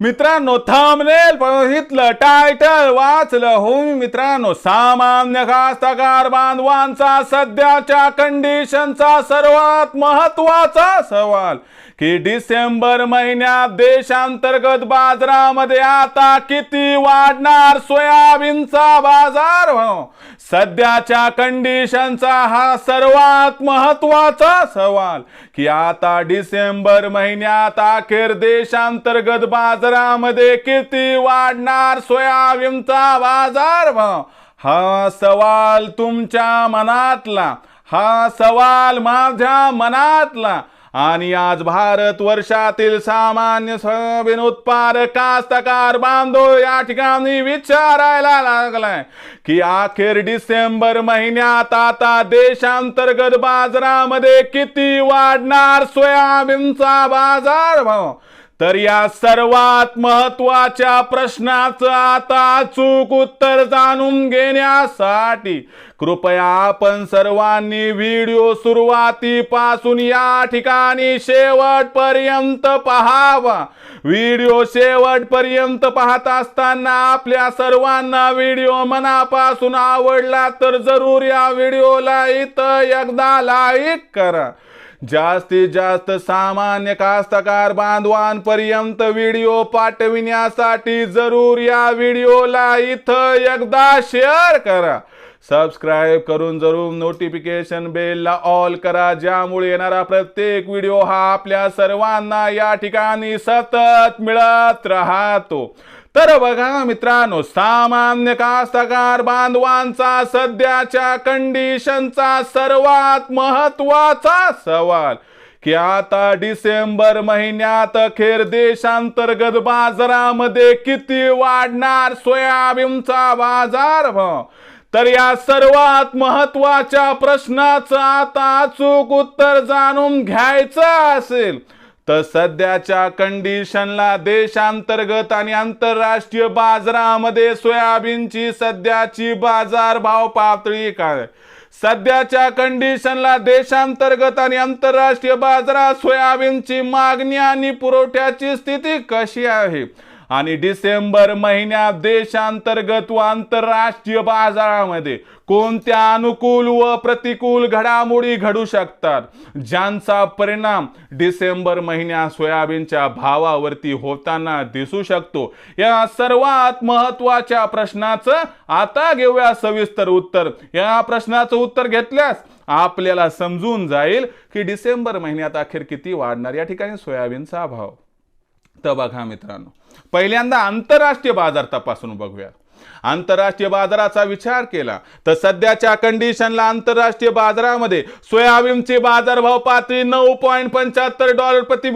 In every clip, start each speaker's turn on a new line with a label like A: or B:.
A: मित्रांनो थांबनेल बघितलं टायटल वाचलं होऊन मित्रांनो सामान्य कास्तकार बांधवांचा सध्याच्या कंडिशनचा सर्वात महत्त्वाचा सवाल की डिसेंबर महिन्यात देशांतर्गत बाजारामध्ये आता किती वाढणार सोयाबीनचा बाजार? भाव सध्याच्या कंडिशनचा हा सर्वात महत्त्वाचा सवाल की आता डिसेंबर महिन्यात अखेर देशांतर्गत बाजार बाजारामध्ये किती वाढणार सोयाबीनचा बाजार. भाव हा सवाल तुमच्या मनातला हा सवाल माझ्या मनातला. आणि आज भारत वर्षातील सामान्य सोयाबीन उत्पादक कास्तकार बांधव या ठिकाणी विचारायला लागलाय की अखेर डिसेंबर महिन्यात आता देशांतर्गत बाजारामध्ये किती वाढणार सोयाबीनचा बाजार? भाव तर या सर्वात महत्त्वाच्या प्रश्नाचं आता अचूक उत्तर जाणून घेण्यासाठी कृपया आपण सर्वांनी व्हिडिओ सुरुवातीपासून या ठिकाणी शेवटपर्यंत पहावा. व्हिडिओ शेवटपर्यंत पाहत असताना आपल्या सर्वांना व्हिडिओ मनापासून आवडला तर जरूर या व्हिडिओला इथं एकदा लाईक करा. जास्तीत जास्त सामान्य कास्तकार बांधवांपर्यंत व्हिडिओ पाठविण्यासाठी जरूर या व्हिडिओला इथं एकदा शेअर करा सबस्क्राईब करून जरूर नोटिफिकेशन बेलला ऑल करा ज्यामुळे येणारा प्रत्येक व्हिडिओ हा आपल्या सर्वांना या ठिकाणी सतत मिळत राहतो. तर बघा मित्रांनो सामान्य कास्तकार बांधवांचा सध्याच्या कंडिशनचा सर्वात महत्त्वाचा सवाल की आता डिसेंबर महिन्यात अखेर देशांतर्गत बाजारामध्ये किती वाढणार सोयाबीनचा बाजार भाव? तर या सर्वात महत्त्वाच्या प्रश्नाचं आता अचूक उत्तर जाणून घ्यायचं असेल. तर सध्याच्या कंडिशनला देशांतर्गत आणि आंतरराष्ट्रीय बाजारामध्ये सोयाबीनची सध्याची बाजार भाव पातळी काय? सध्याच्या कंडिशनला देशांतर्गत आणि आंतरराष्ट्रीय बाजारात सोयाबीनची मागणी आणि पुरवठ्याची स्थिती कशी आहे? आणि डिसेंबर महिन्यात देशांतर्गत व आंतरराष्ट्रीय बाजारामध्ये कोणत्या अनुकूल व प्रतिकूल घडामोडी घडू शकतात? ज्यांचा परिणाम डिसेंबर महिन्यात सोयाबीनच्या भावावरती होताना दिसू शकतो या सर्वात महत्त्वाच्या प्रश्नाचं आता घेऊया सविस्तर उत्तर. या प्रश्नाचं उत्तर घेतल्यास आपल्याला समजून जाईल की डिसेंबर महिन्यात अखेर किती वाढणार? या ठिकाणी सोयाबीनचा भाव. तर बघा मित्रांनो पहिल्यांदा आंतरराष्ट्रीय बाजार तपासून बघूया. आंतरराष्ट्रीय बाजाराचा विचार केला तर सध्याच्या कंडिशनला आंतरराष्ट्रीय बाजारामध्ये सोयाबीनचे बाजारभाव पातळी नऊ पॉईंट पंच्याहत्तर डॉलर प्रति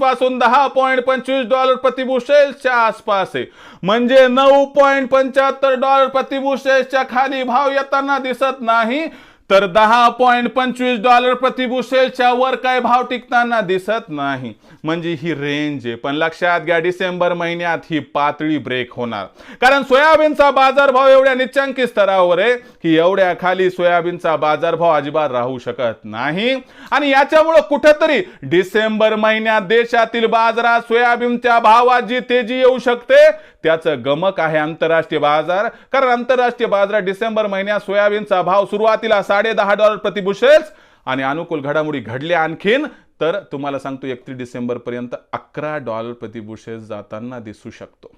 A: पासून दहा पॉईंट पंचवीस डॉलर प्रतिभूशेल्सच्या आसपास आहे. म्हणजे नऊ पॉईंट पंच्याहत्तर डॉलर प्रतिभूशेल्सच्या खाली भाव येताना दिसत नाही. तर दहा पॉईंट पंचवीस डॉलर प्रतिबुसेलच्या वर काय भाव टिकताना दिसत नाही. म्हणजे ही रेंज आहे. पण लक्षात घ्या डिसेंबर महिन्यात ही पातळी ब्रेक होणार. कारण सोयाबीनचा बाजारभाव एवढ्या निच्चांकी स्तरावर आहे की एवढ्या खाली सोयाबीनचा बाजारभाव अजिबात राहू शकत नाही. आणि याच्यामुळं कुठंतरी डिसेंबर महिन्यात देशातील बाजारात सोयाबीनच्या भावात जी तेजी येऊ शकते. त्याचं गमक आहे आंतरराष्ट्रीय बाजार. कारण आंतरराष्ट्रीय बाजारात डिसेंबर महिन्यात सोयाबीनचा भाव सुरुवातीला साडे दहा डॉलर प्रतिबुशेल्स आणि अनुकूल घडामोडी घडल्या आणखीन तर तुम्हाला सांगतो एकतीस डिसेंबरपर्यंत अकरा डॉलर प्रतिबुशेल्स जाताना दिसू शकतो.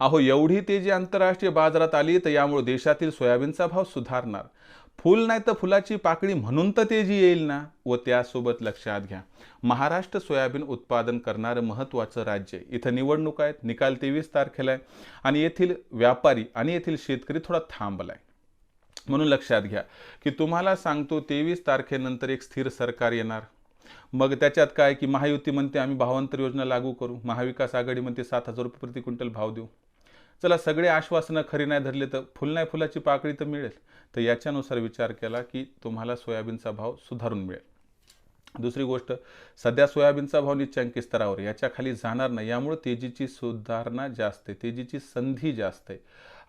A: अहो एवढी तेजी आंतरराष्ट्रीय बाजारात आली तर यामुळे देशातील सोयाबीनचा भाव सुधारणार. फुल नाही तर फुलाची पाकळी म्हणून तर तेजी येईल ना? व त्यासोबत लक्षात घ्या महाराष्ट्र सोयाबीन उत्पादन करणारं महत्त्वाचं राज्य आहे. इथं निवडणूक आहेत निकाल तेवीस तारखेला आहे. आणि येथील व्यापारी आणि येथील शेतकरी थोडा थांबलाय. म्हणून लक्षात घ्या की तुम्हाला सांगतो तेवीस तारखेनंतर एक स्थिर सरकार येणार. मग त्याच्यात काय की महायुती म्हणते आम्ही भावांतर योजना लागू करू. महाविकास आघाडी म्हणते सात हजार रुपये प्रति क्विंटल भाव देऊ. चला सगळे आश्वासनं खरी नाही धरले तर फुल नाही फुलाची पाकळी तर मिळेल. तर याच्यानुसार विचार केला की तुम्हाला सोयाबीनचा भाव सुधारून मिळेल. दुसरी गोष्ट सध्या सोयाबीनचा भाव निच्चांकी स्तरावर याच्याखाली याच्या खाली जाणार नाही. यामुळे तेजीची सुधारणा जास्त आहे. तेजीची संधी जास्त आहे.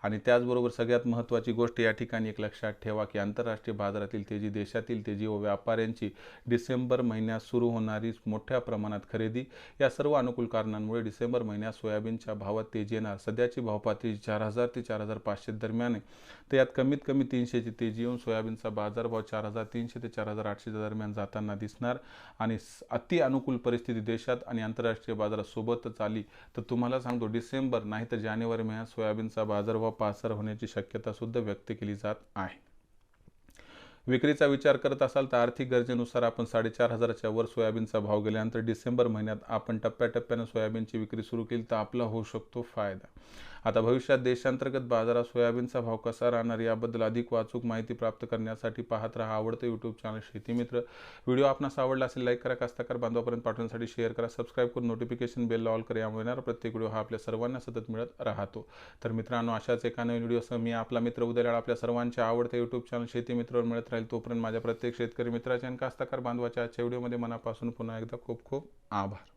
A: आणि त्याचबरोबर सगळ्यात महत्त्वाची गोष्ट या ठिकाणी एक लक्षात ठेवा की आंतरराष्ट्रीय बाजारातील तेजी देशातील तेजी व व्यापाऱ्यांची डिसेंबर महिन्यात सुरू होणारी मोठ्या प्रमाणात खरेदी. या सर्व अनुकूल कारणांमुळे डिसेंबर महिन्यात सोयाबीनच्या भावात तेजी येणार. सध्याची भावपातळी चार हजार ते चार हजार पाचशे दरम्यान आहे. तर यात कमीत कमी तीनशेची तेजी येऊन सोयाबीनचा बाजारभाव चार हजार तीनशे ते चार हजार आठशे दरम्यान जाताना दिसणार. आणि अति अनुकूल परिस्थिती देशात आणि आंतरराष्ट्रीय बाजारात सोबतच आली. तर तुम्हाला सांगतो डिसेंबर नाही तर जानेवारी महिन्यात सोयाबीनचा बाजारभाव पासर होण्याची शक्यता सुद्धा व्यक्त केली जात आहे. विक्रीचा विचार करत असाल तर आर्थिक गरजेनुसार आपण साडेचार हजाराच्या वर सोयाबीनचा भाव गेल्यानंतर डिसेंबर महिन्यात आपण टप्प्याटप्प्यानं सोयाबीनची विक्री सुरू केली तर आपला होऊ शकतो फायदा. आता भविष्यात देशांतर्गत बाजारात सोयाबीनचा भाव कसा राहणार याबद्दल अधिक वाचूक माहिती प्राप्त करण्यासाठी पाहत राहा आवडतं यूट्यूब चॅनल शेतीमित्र व्हिडिओ आपणास आवडला असेल लाईक करा कास्तकार बांधवापर्यंत पाठवण्यासाठी शेअर करा सबस्क्राईब करून नोटिफिकेशन बेल ऑल करा यामुळे येणारा प्रत्येक व्हिडिओ हा आपल्या सर्वांना सतत मिळत राहतो. तर मित्रांनो अशाच एका नवीन व्हिडिओसह मी आपला मित्र उद्याला आपल्या सर्वांच्या आवडत्या यूट्यूब चॅनल शेतीमित्रवर मिळत राहील तोपर्यंत माझ्या प्रत्येक शेतकरी मित्राच्या आणि कास्ताकार बांधवाच्या आजच्या व्हिडिओमध्ये मनापासून पुन्हा एकदा खूप खूप आभार.